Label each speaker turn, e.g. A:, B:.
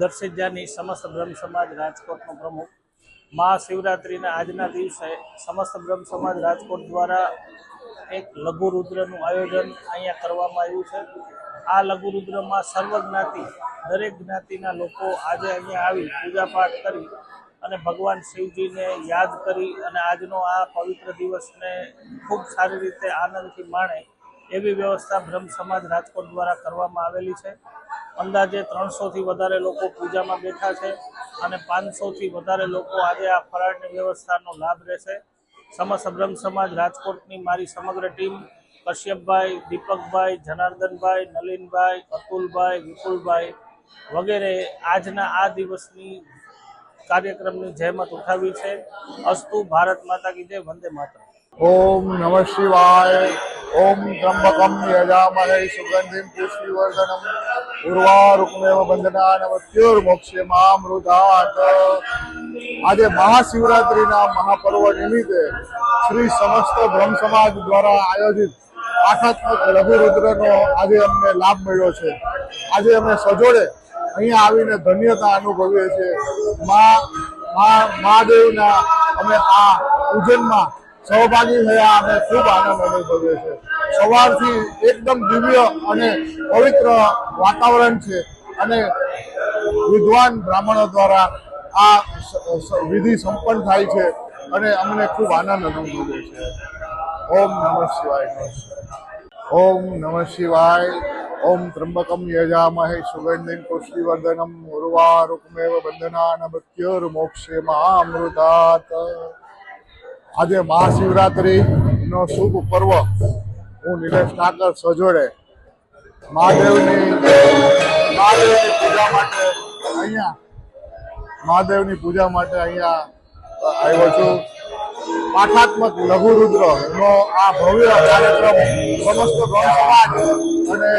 A: દર્શિજાની સમસ્ત બ્રહ્મ સમાજ રાજકોટનો પ્રમુખ. મહાશિવરાત્રિના આજના દિવસે સમસ્ત બ્રહ્મ સમાજ રાજકોટ દ્વારા એક લઘુરુદ્રનું આયોજન અહીંયા કરવામાં આવ્યું છે. આ લઘુરુદ્રમાં સર્વ જ્ઞાતિ, દરેક જ્ઞાતિના લોકો આજે અહીંયા આવી પૂજાપાઠ કરી અને ભગવાન શિવજીને યાદ કરી અને આજનો આ પવિત્ર દિવસને ખૂબ સારી રીતે આનંદથી માણે એવી વ્યવસ્થા બ્રહ્મ સમાજ રાજકોટ દ્વારા કરવામાં આવેલી છે. અંદાજે ત્રણસોથી વધારે લોકો પૂજામાં બેઠા છે અને પાંચસોથી વધારે લોકો આજે આ ફરાળની વ્યવસ્થાનો લાભ રહેશે સમસ્ત બ્રહ્મ સમાજ રાજકોટની મારી સમગ્ર ટીમ, કશ્યપભાઈ, દીપકભાઈ, જનાર્દનભાઈ, નલિનભાઈ, અતુલભાઈ, વિપુલભાઈ વગેરે આજના આ દિવસની કાર્યક્રમની જહેમત ઉઠાવી છે. અસ્તુ ભારત માતા કી વંદે માતા
B: ઓમ નમ શિવાય, ઓમ ત્રંબકમ યજામહે સુગંધિમ પુષ્ટિવર્ધનમ. ઉર્વારુકમેવ બંધનાનવત્યોર્મોક્ષે મામૃતાત આજે મહાશિવરાત્રિના મહાપર્વ નિમિત્તે શ્રી સમસ્ત બ્રહ્મ સમાજ દ્વારા આયોજિત આઠાત્મક લઘુરુદ્રનો આજે અમને લાભ મળ્યો છે. આજે અમે સજોડે અહીંયા આવીને ધન્યતા અનુભવીએ છીએ. મા, મહાદેવના અમે આ પૂજનમાં સહભાગી થયા, અમે ખૂબ આનંદ અનુભવીએ છીએ. સવારથી એકદમ દિવ્ય અને પવિત્ર વાતાવરણ છે અને વિદ્વાન બ્રાહ્મણો દ્વારા આ વિધિ સંપન્ન થાય છે અને અમને ખૂબ આનંદ અનુભવે છે. ઓમ નમઃ શિવાય. ઓમ નમઃ શિવાય. ઓમ ત્રંબકમ યજામહે સુગંધિમ પુષ્ટિવર્ધનમ ઉર્વારુકમેવ બંધનાન મૃત્યુર્મોક્ષે મહામૃતાત આજે મહાશિવરાત્રિનો શુભ પર્વ હું નિલેશ ઠાકર સજોડે મહાદેવની મહાદેવની પૂજા માટે અહીંયા, મહાદેવની પૂજા માટે અહીંયા આવ્યો છું. પાઠાત્મક લઘુરુદ્ર નો આ ભવ્ય કાર્યક્રમ સમસ્ત બ્રહ્મ સમાજ અને